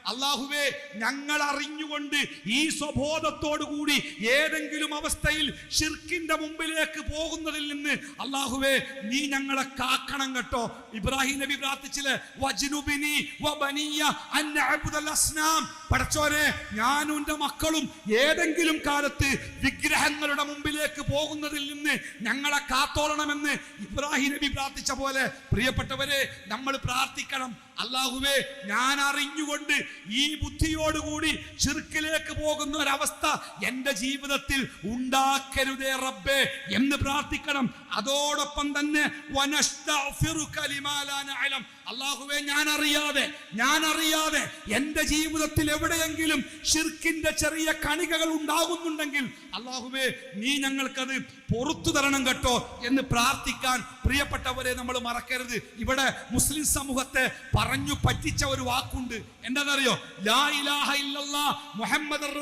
അല്ലാഹുവേ ഞങ്ങൾ അറിഞ്ഞുകൊണ്ട് ഈ സ്വബോധത്തോടു കൂടി ഏതെങ്കിലും അവസ്ഥയിൽ ഷിർക്കിന്റെ മുമ്പിലേക്ക് പോകുന്നതിൽ നിന്ന് അള്ളാഹുവേ നീ ഞങ്ങളെ കാക്കണം കേട്ടോ. ഇബ്രാഹിം നബി പ്രാർത്ഥിച്ചില്ലേ വജ്നുബിനി വബനിയ അൻ നഅബുദൽ അസ്നാം. പടച്ചോനെ ഞാനും എന്റെ മക്കളും ഏതെങ്കിലും കാലത്ത് വിഗ്രഹങ്ങളുടെ മുമ്പിലേക്ക് പോകുന്നതിൽ നിന്ന് ഞങ്ങളെ കാത്തോളണമെന്ന് ഇബ്രാഹിം നബി പ്രാർത്ഥിച്ച പോലെ പ്രിയപ്പെട്ടവരെ നമ്മൾ പ്രാർത്ഥിക്കണം. അള്ളാഹുവേ ഞാൻ അറിഞ്ഞുകൊണ്ട് ഈ ബുദ്ധിയോടുകൂടി ചിർക്കിലേക്ക് പോകുന്ന ഒരവസ്ഥ എന്റെ ജീവിതത്തിൽ ഉണ്ടാക്കരുതേ റബ്ബേ എന്ന് പ്രാർത്ഥിക്കണം അതോടൊപ്പം തന്നെ. അള്ളാഹുവേ ഞാൻ അറിയാതെ ഞാൻ അറിയാതെ എന്റെ ജീവിതത്തിൽ എവിടെയെങ്കിലും ഷിർക്കിന്റെ ചെറിയ കണികകൾ ഉണ്ടാകുന്നുണ്ടെങ്കിൽ അള്ളാഹുവേ നീ ഞങ്ങൾക്കത് പുറത്തു തരണം കേട്ടോ എന്ന് പ്രാർത്ഥിക്കാൻ പ്രിയപ്പെട്ടവരെ നമ്മൾ മറക്കരുത് ഇവിടെ മുസ്ലിം സമൂഹത്തെ പറഞ്ഞു പറ്റിച്ച ഒരു വാക്കുണ്ട്. എന്താണെന്നറിയോ? മുഹമ്മദ്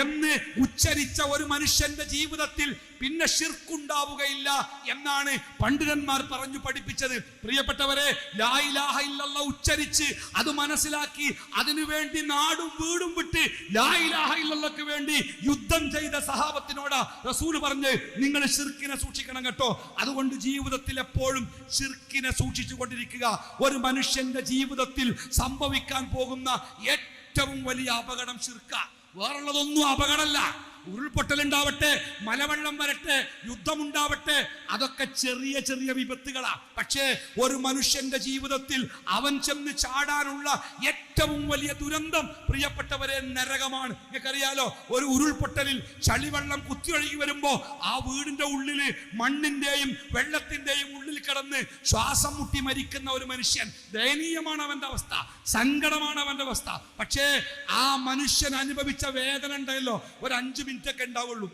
എന്ന് ഉച്ചരിച്ച ഒരു മനുഷ്യന്റെ ജീവിതത്തിൽ പിന്നെ ഷിർക്കുണ്ടാവുകയില്ല എന്നാണ് പണ്ഡിതന്മാർ പറഞ്ഞു പഠിപ്പിച്ചത്. പ്രിയപ്പെട്ടവരെ ലാ ഇലാഹ ഇല്ലല്ലാ ഉച്ചരിച്ച് അത് മനസ്സിലാക്കി അതിനുവേണ്ടി നാടും വീടും വിട്ട് ലാ ഇലാഹ ഇല്ലല്ലക്ക് വേണ്ടി യുദ്ധം ചെയ്ത സഹാബത്തിനോട് റസൂൽ പറഞ്ഞ് നിങ്ങൾ ഷിർക്കിനെ സൂക്ഷിക്കണം കേട്ടോ. അതുകൊണ്ട് ജീവിതത്തിൽ എപ്പോഴും ഷിർക്കിനെ സൂക്ഷിച്ചു കൊണ്ടിരിക്കുക. ഒരു മനുഷ്യന്റെ ജീവിതത്തിൽ സംഭവിക്കാൻ പോകുന്ന ഏറ്റവും വലിയ അപകടം ഷിർക്ക വേറുള്ളതൊന്നും അപകടമല്ല. ഉരുൾപൊട്ടലുണ്ടാവട്ടെ മലവെള്ളം വരട്ടെ യുദ്ധമുണ്ടാവട്ടെ അതൊക്കെ ചെറിയ ചെറിയ വിപത്തുകളാ. പക്ഷേ ഒരു മനുഷ്യന്റെ ജീവിതത്തിൽ അവൻ ചെന്ന് ചാടാനുള്ള ഏറ്റവും വലിയ ദുരന്തം പ്രിയപ്പെട്ടവരെ നരകമാണ്. നിങ്ങൾക്കറിയാലോ ഒരു ഉരുൾപൊട്ടലിൽ ചളിവെള്ളം കുത്തിയൊഴുകി വരുമ്പോ ആ വീടിന്റെ ഉള്ളിൽ മണ്ണിന്റെയും വെള്ളത്തിന്റെയും ഉള്ളിൽ കിടന്ന് ശ്വാസം മുട്ടി മരിക്കുന്ന ഒരു മനുഷ്യൻ. ദയനീയമാണ് അവന്റെ അവസ്ഥ. സങ്കടമാണ് അവന്റെ അവസ്ഥ. പക്ഷേ ആ മനുഷ്യൻ അനുഭവിച്ച വേദന ഉണ്ടല്ലോ. ഒരു അഞ്ചു മിനിറ്റ് ഒക്കെ ഉണ്ടാവുള്ളൂ.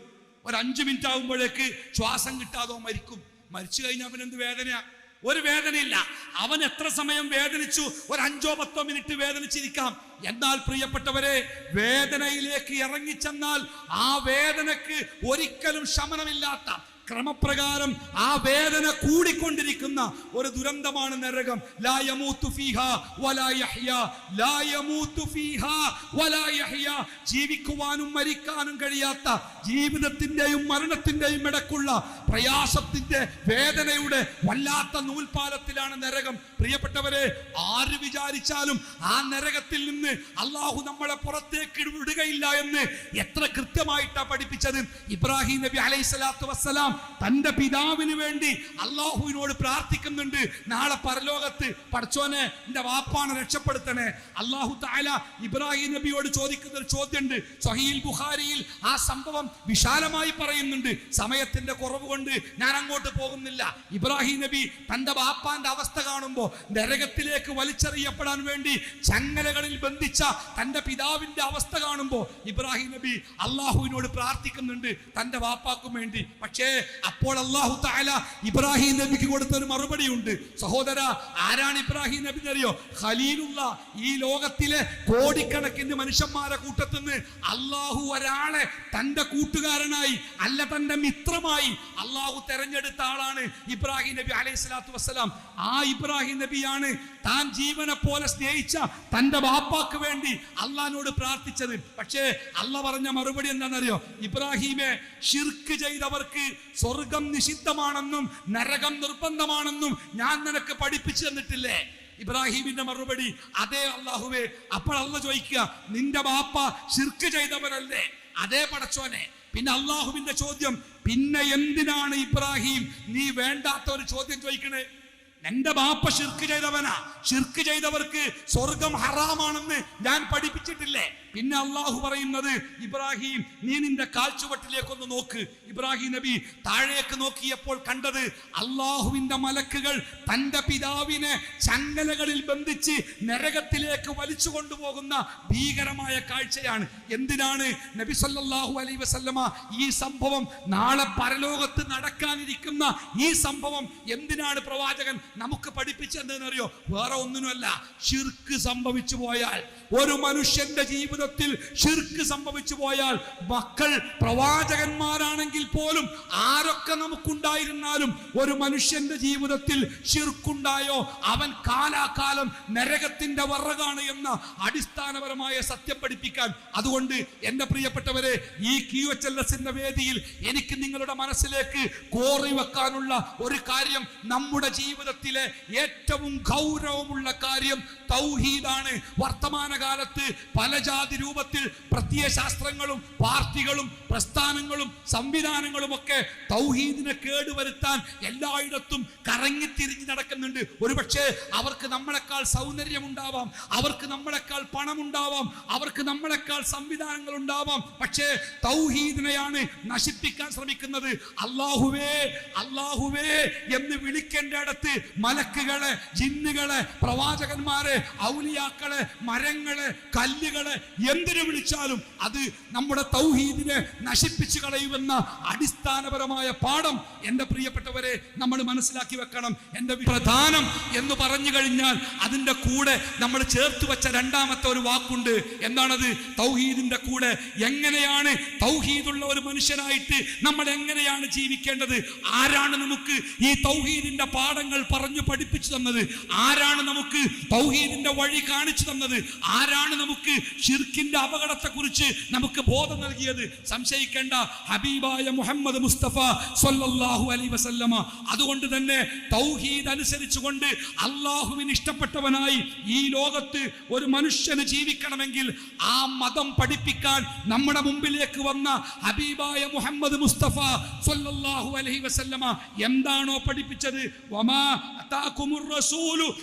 ഒരു അഞ്ച് മിനിറ്റ് ആകുമ്പോഴേക്ക് ശ്വാസം കിട്ടാതോ മരിക്കും. മരിച്ചു കഴിഞ്ഞാൽ അവൻ എന്ത് വേദനയാ? ഒരു വേദനയില്ല. അവൻ എത്ര സമയം വേദനിച്ചു? ഒരു അഞ്ചോ പത്തോ മിനിറ്റ് വേദനിച്ചിരിക്കാം. എന്നാൽ പ്രിയപ്പെട്ടവരെ വേദനയിലേക്ക് ഇറങ്ങിച്ചെന്നാൽ ആ വേദനക്ക് ഒരിക്കലും ശമനമില്ലാത്ത ക്രമപ്രകാരം ആ വേദന കൂടിക്കൊണ്ടിരിക്കുന്ന ഒരു ദുരന്തമാണ് നരകം. ജീവിക്കുവാനും മരിക്കാനും കഴിയാത്ത ജീവിതത്തിന്റെയും മരണത്തിന്റെയും ഇടക്കുള്ള പ്രയാസത്തിന്റെ വേദനയുടെ വല്ലാത്ത നൂൽപാലത്തിലാണ് നരകം. പ്രിയപ്പെട്ടവരെ ആര് വിചാരിച്ചാലും ആ നരകത്തിൽ നിന്ന് അള്ളാഹു നമ്മളെ പുറത്തേക്ക് വിടുകയില്ല എന്ന് എത്ര കൃത്യമായിട്ടാ പഠിപ്പിച്ചത്. ഇബ്രാഹിം നബി അലൈഹി സ്വലാത്തു വസ്സലാം തന്റെ പിതാവിന് വേണ്ടി അള്ളാഹുവിനോട് പ്രാർത്ഥിക്കുന്നുണ്ട്. നാളെ പരലോകത്ത് പഠിച്ചോനെ എന്റെ വാപ്പാണ് രക്ഷപ്പെടുത്തണേ. അള്ളാഹു താല ഇബ്രാഹിം നബിയോട് ചോദിക്കുന്ന ഒരു ചോദ്യമുണ്ട്. സഹീൽ ബുഖാരിയിൽ ആ സംഭവം വിശാലമായി പറയുന്നുണ്ട്. സമയത്തിന്റെ കുറവ് കൊണ്ട് ഞാൻ അങ്ങോട്ട് പോകുന്നില്ല. ഇബ്രാഹിം നബി തന്റെ ബാപ്പാന്റെ അവസ്ഥ കാണുമ്പോൾ നരകത്തിലേക്ക് വലിച്ചെറിയപ്പെടാൻ വേണ്ടി ചങ്ങലകളിൽ ബന്ധിച്ച തന്റെ പിതാവിന്റെ അവസ്ഥ കാണുമ്പോൾ ഇബ്രാഹിം നബി അള്ളാഹുവിനോട് പ്രാർത്ഥിക്കുന്നുണ്ട് തന്റെ വാപ്പാക്കും വേണ്ടി. പക്ഷേ അപ്പോൾ അള്ളാഹു താല ഇബ്രാഹിം നബിക്ക് കൊടുത്ത ഒരു മറുപടി ഉണ്ട് സഹോദര ആരാണ് ഇബ്രാഹിം നബി അറിയോ ഖലീലുള്ള ഈ ലോകത്തിലെ കോടിക്കണക്കിന് മനുഷ്യന്മാരെ കൂട്ടത്തുനിന്ന് അള്ളാഹു ഒരാളെ തന്റെ കൂട്ടുകാരനായി അല്ല തന്റെ മിത്രമായി അള്ളാഹു തെരഞ്ഞെടുത്ത ആളാണ് ഇബ്രാഹിം നബി അലൈഹി സ്വലാത്തു വസ്സലാം. ആ ഇബ്രാഹിം നബിയാണ് താൻ ജീവനെ പോലെ സ്നേഹിച്ച തന്റെ ബാപ്പാക്ക് വേണ്ടി അള്ളഹാനോട് പ്രാർത്ഥിച്ചത്. പക്ഷേ അല്ല പറഞ്ഞ മറുപടി എന്താണെന്നറിയോ? ഇബ്രാഹിമെ ഷിർക്ക് ചെയ്തവർക്ക് സ്വർഗം നിഷിദ്ധമാണെന്നും നരകം നിർബന്ധമാണെന്നും ഞാൻ നിനക്ക് പഠിപ്പിച്ചു തന്നിട്ടില്ലേ? ഇബ്രാഹിമിന്റെ മറുപടി അതേ അള്ളാഹുവേ. അപ്പോൾ അള്ള ചോദിക്കുക നിന്റെ ബാപ്പ ഷിർക്ക് ചെയ്തവരല്ലേ? അതേ പടച്ചോനെ പിന്നെ അള്ളാഹുവിന്റെ ചോദ്യം പിന്നെ എന്തിനാണ് ഇബ്രാഹിം നീ വേണ്ടാത്ത ഒരു ചോദ്യം ചോദിക്കണേ? എന്റെ ബാപ്പ ഷിർക്ക് ചെയ്തവനാ. ഷിർക്ക് ചെയ്തവർക്ക് സ്വർഗം ഹറാമാണെന്ന് ഞാൻ പഠിപ്പിച്ചിട്ടില്ലേ? പിന്നെ അള്ളാഹു പറയുന്നത് ഇബ്രാഹിം നീ നിന്റെ കാൽച്ചുവട്ടിലേക്കൊന്ന് നോക്ക്. ഇബ്രാഹിം നബി താഴേക്ക് നോക്കിയപ്പോൾ കണ്ടത് അള്ളാഹുവിന്റെ മലക്കുകൾ തന്റെ പിതാവിനെ ചങ്ങലകളിൽ ബന്ധിച്ച് നരകത്തിലേക്ക് വലിച്ചു കൊണ്ടുപോകുന്ന ഭീകരമായ കാഴ്ചയാണ്. എന്തിനാണ് നബി സല്ലാഹു അലൈ വസല്ലമ ഈ സംഭവം നാളെ പരലോകത്ത് നടക്കാനിരിക്കുന്ന ഈ സംഭവം? എന്തിനാണ് പ്രവാചകൻ നമുക്ക് പഠിപ്പിച്ചെന്തെന്നറിയോ? വേറെ ഒന്നിനുമല്ല. ഷിർക്ക് സംഭവിച്ചു പോയാൽ ഒരു മനുഷ്യന്റെ ജീവിതത്തിൽ ഷിർക്ക് സംഭവിച്ചു പോയാൽ മക്കൾ പ്രവാചകന്മാരാണെങ്കിൽ പോലും ആരൊക്കെ നമുക്കുണ്ടായിരുന്നാലും ഒരു മനുഷ്യന്റെ ജീവിതത്തിൽ ഷിർക്കുണ്ടായോ അവൻ കാലാകാലം നരകത്തിന്റെ വറകാണ് എന്ന അടിസ്ഥാനപരമായ സത്യം പഠിപ്പിക്കാൻ. അതുകൊണ്ട് എന്റെ പ്രിയപ്പെട്ടവരെ ഈ ക്യൂഎച്ച്എൽഎസിന്റെ വേദിയിൽ എനിക്ക് നിങ്ങളുടെ മനസ്സിലേക്ക് കോറി വെക്കാനുള്ള ഒരു കാര്യം നമ്മുടെ ജീവിതത്തിലെ ഏറ്റവും ഗൗരവമുള്ള കാര്യം തൗഹീദാണ്. വർത്തമാനകാലത്ത് പല ജാതി രൂപത്തിൽ പ്രത്യയശാസ്ത്രങ്ങളും പാർട്ടികളും പ്രസ്ഥാനങ്ങളും സംവിധാനങ്ങളും ഒക്കെ തൗഹീദിനെ കേടുവരുത്താൻ എല്ലായിടത്തും കറങ്ങിത്തിരിഞ്ഞ് നടക്കുന്നുണ്ട്. ഒരുപക്ഷെ അവർക്ക് നമ്മളെക്കാൾ സൗന്ദര്യം ഉണ്ടാവാം അവർക്ക് നമ്മളെക്കാൾ പണമുണ്ടാവാം അവർക്ക് നമ്മളെക്കാൾ സംവിധാനങ്ങൾ ഉണ്ടാവാം പക്ഷേ തൗഹീദിനെയാണ് നശിപ്പിക്കാൻ ശ്രമിക്കുന്നത്. അള്ളാഹുവേ അള്ളാഹുവേ എന്ന് വിളിക്കേണ്ട അടുത്ത് മലക്കുകളെ ജിന്നുകൾ പ്രവാചകന്മാര് ഔലിയാക്കൾ മരങ്ങൾ കല്ലുകൾ എന്തിനു വിളിച്ചാലും അത് നമ്മുടെ തൗഹീദിനെ നശിപ്പിച്ചു കളയുമെന്ന അടിസ്ഥാനപരമായ പാഠം എന്റെ പ്രിയപ്പെട്ടവരെ നമ്മൾ മനസ്സിലാക്കി വെക്കണം. എന്റെ പ്രധാനം എന്ന് പറഞ്ഞു കഴിഞ്ഞാൽ അതിന്റെ കൂടെ നമ്മൾ ചേർത്ത് വെച്ച രണ്ടാമത്തെ ഒരു വാക്കുണ്ട്. എന്താണത്? തൗഹീദിന്റെ കൂടെ. എങ്ങനെയാണ് തൗഹീദുള്ള ഒരു മനുഷ്യനായിട്ട് നമ്മൾ എങ്ങനെയാണ് ജീവിക്കേണ്ടത്? ആരാണ് നമുക്ക് ഈ തൗഹീദിന്റെ പാഠങ്ങൾ പറഞ്ഞു പഠിപ്പിച്ചു തന്നത്? ആരാണ് നമുക്ക് തൗഹീദിന്റെ വഴി കാണിച്ചു തന്നത്? ആരാണ് നമുക്ക് ഷിർക്കിന്റെ അപകടത്തെ കുറിച്ച് നമുക്ക് ബോധം നൽകിയത്? സംശയിക്കേണ്ട ഹബീബായ മുഹമ്മദ് മുസ്തഫ സൊല്ലാഹു അലി വസല്ലമ. അതുകൊണ്ട് തന്നെ തൗഹീദ് അനുസരിച്ചുകൊണ്ട് അള്ളാഹുവിന് ഇഷ്ടപ്പെട്ടവനായി ഈ ലോകത്ത് ഒരു മനുഷ്യന് ജീവിക്കണമെങ്കിൽ ആ മതം പഠിപ്പിക്കാൻ നമ്മുടെ മുമ്പിലേക്ക് വന്ന ഹബീബായ മുഹമ്മദ് മുസ്തഫ സൊല്ലാഹു അലഹി വസല്ലമ എന്താണോ പഠിപ്പിച്ചത്? വമാ അതാകുമുർ റസൂലു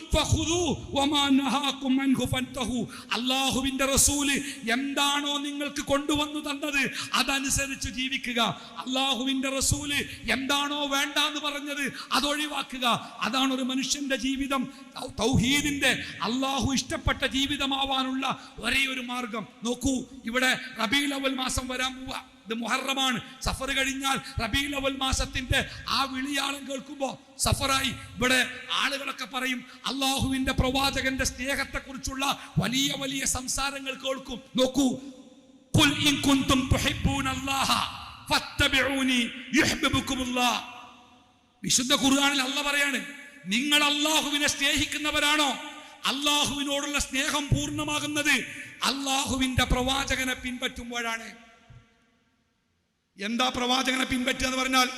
എന്താണോ നിങ്ങൾക്ക് കൊണ്ടുവന്നു തന്നത് അതനുസരിച്ച് ജീവിക്കുക. അള്ളാഹുവിന്റെ റസൂൽ എന്താണോ വേണ്ട എന്ന് പറഞ്ഞത് അതൊഴിവാക്കുക. അതാണ് ഒരു മനുഷ്യന്റെ ജീവിതം തൗഹീദിന്റെ അള്ളാഹു ഇഷ്ടപ്പെട്ട ജീവിതമാവാനുള്ള ഒരേ ഒരു മാർഗം. നോക്കൂ ഇവിടെ റബീൽ അവൽ മാസം വരാൻ പോവാ. ഇത് മുഹറമാണ്. സഫർ കഴിഞ്ഞാൽ റബീൽ അവൽ മാസത്തിന്റെ ആ വിളിയാളം കേൾക്കുമ്പോൾ സഫറായി. ഇവിടെ ആളുകളൊക്കെ പറയും അള്ളാഹുവിന്റെ പ്രവാചകന്റെ സ്നേഹത്തെ കുറിച്ചുള്ള വലിയ വലിയ സംസാരങ്ങൾ കേൾക്കും. നോക്കൂ. വിശുദ്ധ ഖുർആനിൽ അല്ല പറയാണ് നിങ്ങൾ അള്ളാഹുവിനെ സ്നേഹിക്കുന്നവരാണോ? അള്ളാഹുവിനോടുള്ള സ്നേഹം പൂർണമാകുന്നത് അള്ളാഹുവിന്റെ പ്രവാചകനെ പിൻപറ്റുമ്പോഴാണ്. എന്താ പ്രവാചകനെ പിൻപറ്റുക എന്ന് പറഞ്ഞാൽ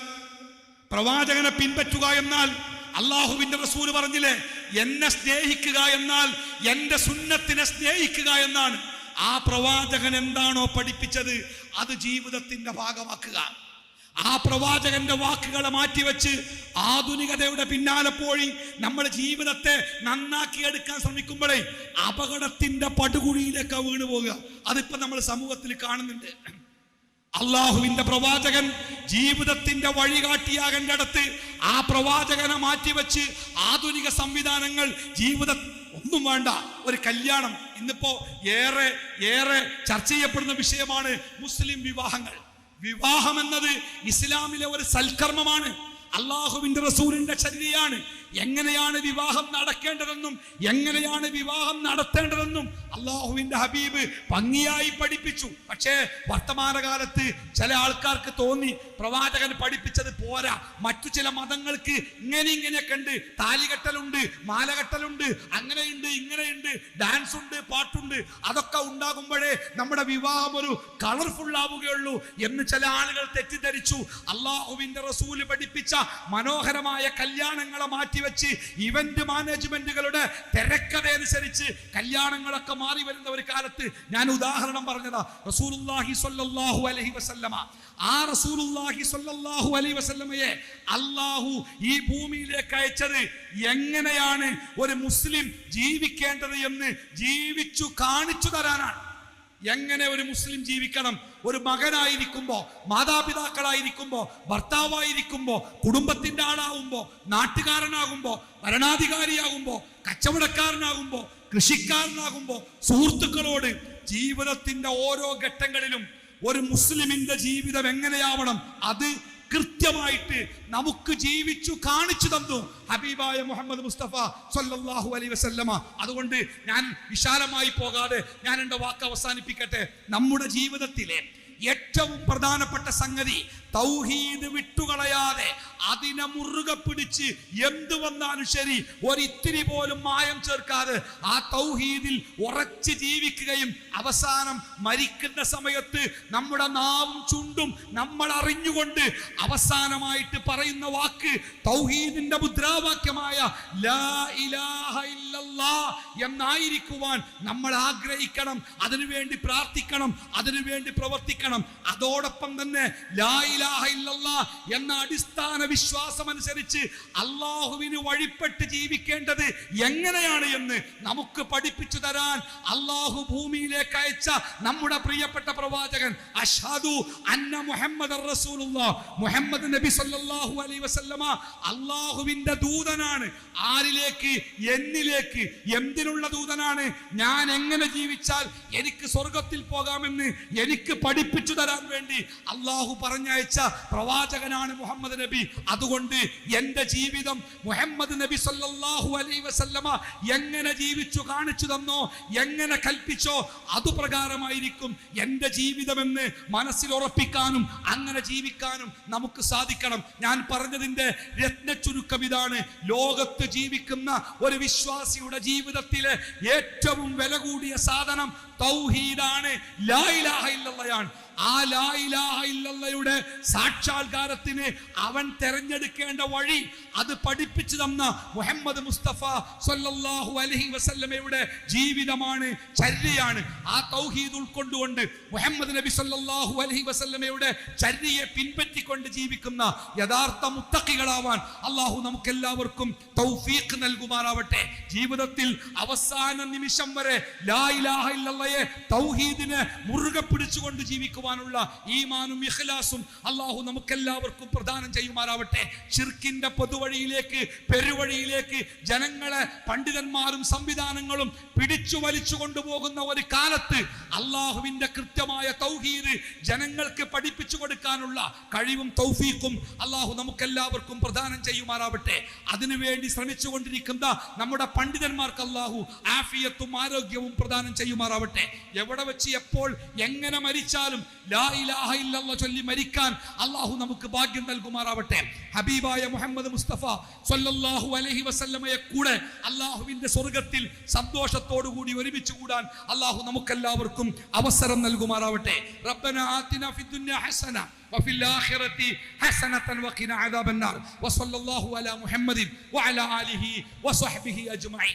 പ്രവാചകനെ പിൻപറ്റുക എന്നാൽ അള്ളാഹുവിന്റെ റസൂൽ പറഞ്ഞില്ലേ എന്നെ സ്നേഹിക്കുക എന്നാൽ എന്റെ സുന്നത്തിനെ സ്നേഹിക്കുക എന്നാണ്. ആ പ്രവാചകൻ എന്താണോ പഠിപ്പിച്ചത് അത് ജീവിതത്തിന്റെ ഭാഗമാക്കുക. ആ പ്രവാചകന്റെ വാക്കുകളെ മാറ്റിവെച്ച് ആധുനികതയുടെ പിന്നാലെ പോയി നമ്മുടെ ജീവിതത്തെ നന്നാക്കി എടുക്കാൻ ശ്രമിക്കുമ്പോഴേ അപകടത്തിന്റെ പടുകുഴിയിലേക്ക് വീണു പോവുക. അതിപ്പോ നമ്മൾ സമൂഹത്തിൽ കാണുന്നുണ്ട്. അള്ളാഹുവിന്റെ പ്രവാചകൻ ജീവിതത്തിന്റെ വഴികാട്ടിയാകേണ്ടടത്ത് ആ പ്രവാചകനെ മാറ്റിവെച്ച് ആധുനിക സംവിധാനങ്ങൾ ജീവിത ഒന്നും വേണ്ട ഒരു കല്യാണം. ഇന്നിപ്പോ ഏറെ ഏറെ ചർച്ച ചെയ്യപ്പെടുന്ന വിഷയമാണ് മുസ്ലിം വിവാഹങ്ങൾ. വിവാഹം എന്നത് ഇസ്ലാമിലെ ഒരു സൽക്കർമ്മമാണ്. അള്ളാഹുവിന്റെ റസൂലിന്റെ ചര്യയാണ് എങ്ങനെയാണ് വിവാഹം നടക്കേണ്ടതെന്നും എങ്ങനെയാണ് വിവാഹം നടത്തേണ്ടതെന്നും അള്ളാഹുവിന്റെ ഹബീബ് ഭംഗിയായി പഠിപ്പിച്ചു. പക്ഷേ വർത്തമാനകാലത്ത് ചില ആൾക്കാർക്ക് തോന്നി പ്രവാചകൻ പഠിപ്പിച്ചത് പോരാ. മറ്റു ചില മതങ്ങൾക്ക് ഇങ്ങനെ ഇങ്ങനെയൊക്കെ ഉണ്ട്. താലികെട്ടലുണ്ട് മാലകെട്ടലുണ്ട് അങ്ങനെയുണ്ട് ഇങ്ങനെയുണ്ട് ഡാൻസ് ഉണ്ട് പാട്ടുണ്ട്. അതൊക്കെ ഉണ്ടാകുമ്പോഴേ നമ്മുടെ വിവാഹം ഒരു കളർഫുൾ ആവുകയുള്ളൂ എന്ന് ചില ആളുകൾ തെറ്റിദ്ധരിച്ചു. അള്ളാഹുവിന്റെ റസൂൽ പഠിപ്പിച്ച മനോഹരമായ കല്യാണങ്ങളെ മാറ്റിവെച്ച് ഇവന്റ് മാനേജ്മെന്റുകളുടെ തിരക്കഥയനുസരിച്ച് കല്യാണങ്ങളൊക്കെ മാറി വരുന്ന ഒരു കാലത്ത് ഞാൻ ഉദാഹരണം പറഞ്ഞതാ. റസൂലുള്ളാഹി സ്വല്ലല്ലാഹു അലൈഹി വസല്ലമ. ആ റസൂലുള്ളാഹി സ്വല്ലല്ലാഹു അലൈഹി വസല്ലമയെ അള്ളാഹു ഈ ഭൂമിയിലേക്ക് അയച്ചത് എങ്ങനെയാണ് ഒരു മുസ്ലിം ജീവിക്കേണ്ടത് എന്ന് ജീവിച്ചു കാണിച്ചു തരാനാണ്. എങ്ങനെ ഒരു മുസ്ലിം ജീവിക്കണം? ഒരു മകനായിരിക്കുമ്പോ മാതാപിതാക്കളായിരിക്കുമ്പോ ഭർത്താവായിരിക്കുമ്പോ കുടുംബത്തിന്റെ ആളാകുമ്പോ നാട്ടുകാരനാകുമ്പോ ഭരണാധികാരിയാകുമ്പോ കച്ചവടക്കാരനാകുമ്പോ കൃഷിക്കാരനാകുമ്പോ സുഹൃത്തുക്കളോട് ജീവിതത്തിന്റെ ഓരോ ഘട്ടങ്ങളിലും ഒരു മുസ്ലിമിന്റെ ജീവിതം എങ്ങനെയാവണം? അത് കൃത്യമായിട്ട് നമുക്ക് ജീവിച്ചു കാണിച്ചു തന്നു ഹബീബായ മുഹമ്മദ് മുസ്തഫ സല്ലല്ലാഹു അലൈഹി വസല്ലമ. അതുകൊണ്ട് ഞാൻ വിശാലമായി പോകാതെ ഞാൻ എന്റെ വാക്ക് അവസാനിപ്പിക്കട്ടെ. നമ്മുടെ ജീവിതത്തിലെ ഏറ്റവും പ്രധാനപ്പെട്ട സംഗതി തൗഹീദ് വിട്ടുകളയാതെ അതിനെ മുറുകെ പിടിച്ച് എന്ത് വന്നാലും ശരി ഒരിത്തിരി പോലും മായം ചേർക്കാതെ ആ തൗഹീദിൽ ഉറച്ച് ജീവിക്കുകയും അവസാനം മരിക്കുന്ന സമയത്ത് നമ്മുടെ നാവും ചുണ്ടും നമ്മൾ അറിഞ്ഞുകൊണ്ട് അവസാനമായിട്ട് പറയുന്ന വാക്ക് തൗഹീദിന്റെ മുദ്രാവാക്യമായ ലാ ഇലാഹ ഇല്ലല്ലാ എന്നായിരിക്കുവാൻ നമ്മൾ ആഗ്രഹിക്കണം അതിനുവേണ്ടി പ്രാർത്ഥിക്കണം അതിനുവേണ്ടി പ്രവർത്തിക്കണം. അതോടൊപ്പം തന്നെ ലാ എന്ന അടിസ്ഥാന വിശ്വാസം അനുസരിച്ച് അള്ളാഹുവിന് വഴിപ്പെട്ട് ജീവിക്കേണ്ടത് എങ്ങനെയാണ് എന്ന് നമുക്ക് പഠിപ്പിച്ചു തരാൻ അള്ളാഹു ഭൂമിയിലേക്ക് അയച്ച നമ്മുടെ പ്രിയപ്പെട്ട പ്രവാചകൻ അഷാദു അന്ന മുഹമ്മദ് മുഹമ്മദ് നബി സല്ലല്ലാഹു അലൈഹി വസല്ലമ അള്ളാഹുവിന്റെ ദൂതനാണ്. ആരിലേക്ക്? എന്നിലേക്ക്. എന്തിനുള്ള ദൂതനാണ്? ഞാൻ എങ്ങനെ ജീവിച്ചാൽ എനിക്ക് സ്വർഗത്തിൽ പോകാമെന്ന് എനിക്ക് പഠിപ്പിച്ചു തരാൻ വേണ്ടി അള്ളാഹു പറഞ്ഞയച്ച പ്രവാചകനാണ് മുഹമ്മദ് നബി. അതുകൊണ്ട് എന്റെ ജീവിതം മുഹമ്മദ് നബി സല്ലാഹു അലൈ വസല്ലമ എങ്ങനെ ജീവിച്ചു കാണിച്ചു തന്നോ എങ്ങനെ കൽപ്പിച്ചോ അതുപ്രകാരമായിരിക്കും എന്റെ ജീവിതമെന്ന് മനസ്സിൽ ഉറപ്പിക്കാനും അങ്ങനെ ജീവിക്കാനും നമുക്ക് സാധിക്കണം. ഞാൻ പറഞ്ഞതിന്റെ രത്ന ചുരുക്കം ഇതാണ്. ലോകത്ത് ജീവിക്കുന്ന ഒരു വിശ്വാസിയുടെ ജീവിതത്തിലെ ഏറ്റവും വില കൂടിയ സാധനം തൗഹീദാണ്. ലാ ഇലാഹ ഇല്ലല്ലയാണ്. ആ ലാ ഇലാഹ ഇല്ലല്ലയുടെ സാക്ഷാത്കാരത്തിന് അവൻ തെരഞ്ഞെടുക്കേണ്ട വഴി അത് പഠിപ്പിച്ചു തന്ന മുഹമ്മദ് മുസ്തഫ സൊല്ലാഹു അലഹി വസല്ലമയുടെ ജീവിതമാണ് ചര്യയാണ്. ആ തൗഹീദ് ഉൾക്കൊണ്ടുകൊണ്ട് മുഹമ്മദ് നബി സൊല്ലാഹു അലഹി വസല്ലമയുടെ ചര്യയെ പിൻപറ്റിക്കൊണ്ട് ജീവിക്കുന്ന യഥാർത്ഥ മുത്തക്കികളാവാൻ അള്ളാഹു നമുക്കെല്ലാവർക്കും തൗഫീഖ് നൽകുമാറാവട്ടെ. ജീവിതത്തിൽ അവസാന നിമിഷം വരെ ലാ ഇലാഹ ഇല്ലല്ലയെ തൗഹീദിനെ മുറുകെ പിടിച്ചുകൊണ്ട് ജീവിക്കുവാനുള്ള ഈമാനും ഇഖ്ലാസും അള്ളാഹു നമുക്കെല്ലാവർക്കും പ്രദാനം ചെയ്യുമാറാവട്ടെ. ചിർക്കിന്റെ പൊതുവഴിയിലേക്ക് പെരുവഴിയിലേക്ക് ജനങ്ങളെ പണ്ഡിതന്മാരും സംവിധാനങ്ങളും പിടിച്ചു വലിച്ചു കൊണ്ടുപോകുന്ന ഒരു കാലത്ത് അള്ളാഹുവിന്റെ കൃത്യമായ തൗഹീദ് ജനങ്ങൾക്ക് പഠിപ്പിച്ചു കൊടുക്കാനുള്ള കഴിവും തൗഫീഖും അള്ളാഹു നമുക്കെല്ലാവർക്കും പ്രദാനം ചെയ്യുമാറാവട്ടെ. അതിനുവേണ്ടി ശ്രമിച്ചുകൊണ്ടിരിക്കുന്ന നമ്മുടെ പണ്ഡിതന്മാർക്ക് അള്ളാഹു ആഫിയത്തും ആരോഗ്യവും പ്രദാനം ചെയ്യുമാറാവട്ടെ. എവിടെ വെച്ച് എപ്പോൾ എങ്ങനെ മരിച്ചാലും ലാ ഇലാഹ ഇല്ലല്ലാഹ് ചൊല്ലി മരിക്കാൻ അള്ളാഹു നമുക്ക് ഭാഗ്യം നൽകുമാറാവട്ടെ ഹബീബായ മുഹമ്മദ് മുസ്തഫ സല്ലല്ലാഹു അലൈഹി വസല്ലമയെ കൂടെ അള്ളാഹുവിന്റെ സ്വർഗത്തിൽ സന്തോഷത്തോടു കൂടി ഒരുമിച്ച് കൂടാൻ അള്ളാഹു നമുക്കെല്ലാവർക്കും അവസരം നൽകുമാറാവട്ടെ റബ്ബന ആതിന ഫിദ്ദുനിയ ഹസന وفي الآخرة حسنة وقنا عذاب النار وصلى الله على محمد وعلى آله وصحبه أجمعين